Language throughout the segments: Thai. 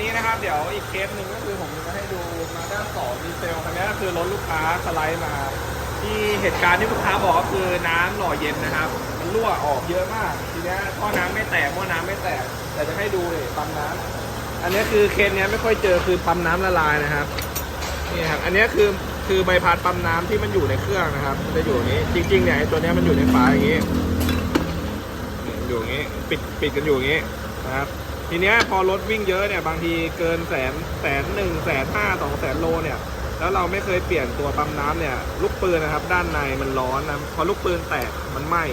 นี้นะครับ เดี๋ยวอีกเคสหนึ่งก็คือผมจะให้ดูมาด้านสองดีเซลคันนี้ก็คือรถลูกค้าสไลด์มา ที่เหตุการณ์ที่ลูกค้าบอกก็คือน้ำหล่อเย็นนะครับ มันรั่วออกเยอะมาก ทีนี้ท่อน้ำไม่แตกหม้อน้ำไม่แตก แต่จะให้ดูเลยปั๊มน้ำอันนี้คือเคสนี้ไม่ค่อยเจอคือปั๊มน้ำละลายนะครับนี่ครับอันนี้คือคือใบพัดปั๊มน้ำที่มันอยู่ในเครื่องนะครับมันจะอยู่นี้จริงๆเนี่ยตัวนี้มันอยู่ในฝาอย่างนี้อยู่อย่างนี้ ปิดปิดกันอยู่อย่างนี้นะครับ ทีเนี้ยพอรถวิ่งเยอะเนี่ยบางทีเกินแสนแสนหนึ่งแสนห้าสองแสนโลเนี่ยแล้วเราไม่เคยเปลี่ยนตัวปั๊มน้ำเนี่ยลูกปืนนะครับ ด้านในมันร้อนนะพอลูกปืนแตกมันไหม้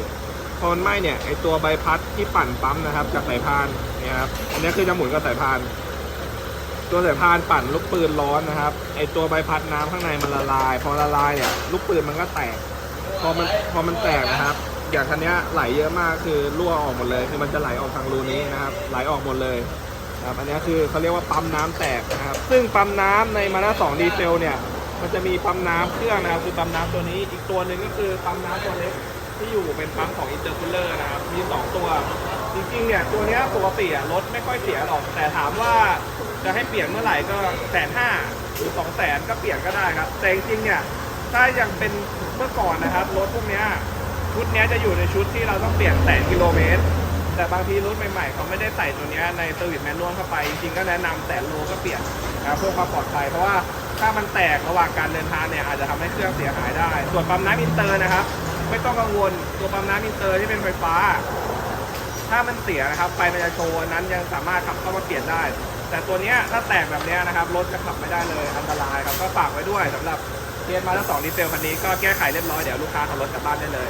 พอมันไหม้เนี่ยไอตัวใบพัดที่ปั่นปั๊มนะครับ จากสายพานเนี่ยครับอันนี้คือจะหมุนกับสายพาน ตัวสายพานปั่นลูกปืนร้อนนะครับไอตัวใบพัดน้ำข้างในมันละลาย พอละลายเนี่ยลูกปืนมันก็แตก พอมันพอมันแตกนะครับ อย่างคันนี้ไหลเยอะมากคือรั่วออกหมดเลย คือมันจะไหลออกทางรูนี้นะครับ ไหลออกหมดเลยนะครับอันนี้คือเขาเรียกว่าปั๊มน้ำแตกนะครับ ซึ่งปั๊มน้ำในมาด้าสองดีเซลเนี่ย มันจะมีปั๊มน้ำเครื่องนะครับ คือปั๊มน้ำตัวนี้ อีกตัวหนึ่งก็คือปั๊มน้ำตัวเล็กที่อยู่เป็นปั๊มของอินเตอร์คูลเลอร์นะครับ มีสองตัว จริงๆเนี่ยตัวนี้ปกติรถไม่ค่อยเสียหรอก แต่ถามว่าจะให้เปลี่ยนเมื่อไหร่ก็แสนห้าหรือสองแสนก็เปลี่ยนก็ได้ครับ แต่จริงๆเนี่ยถ้ายังเป็นเมื่อก่อนนะครับรถพวกนี้ ชุดนี้จะอยู่ในชุดที่เราต้องเปลี่ยนแสนกิโลเมตร แต่บางทีรถใหม่ๆเขาไม่ได้ใส่ตัวนี้ในเซอร์วิสแมนนวลเข้าไป จริงๆก็แนะนำแสนโลก็เปลี่ยนนะครับเพื่อความปลอดภัยเพราะว่าถ้ามันแตกระหว่างการเดินทางเนี่ยอาจจะทำให้เครื่องเสียหายได้ ส่วนปั๊มน้ำอินเตอร์นะครับ ไม่ต้องกังวลตัวปั๊มน้ำอินเตอร์ที่เป็นไฟฟ้า ถ้ามันเสียนะครับไฟมันจะโชว์นั้นยังสามารถขับเข้ามาเปลี่ยนได้ แต่ตัวนี้ถ้าแตกแบบนี้นะครับรถจะขับไม่ได้เลยอันตรายครับก็ฝากไว้ด้วยสำหรับเคสมาทั้งสองดีเซลคันนี้ก็แก้ไขเรียบร้อยเดี๋ยวลูกค้าขับรถกลับบ้านได้เลย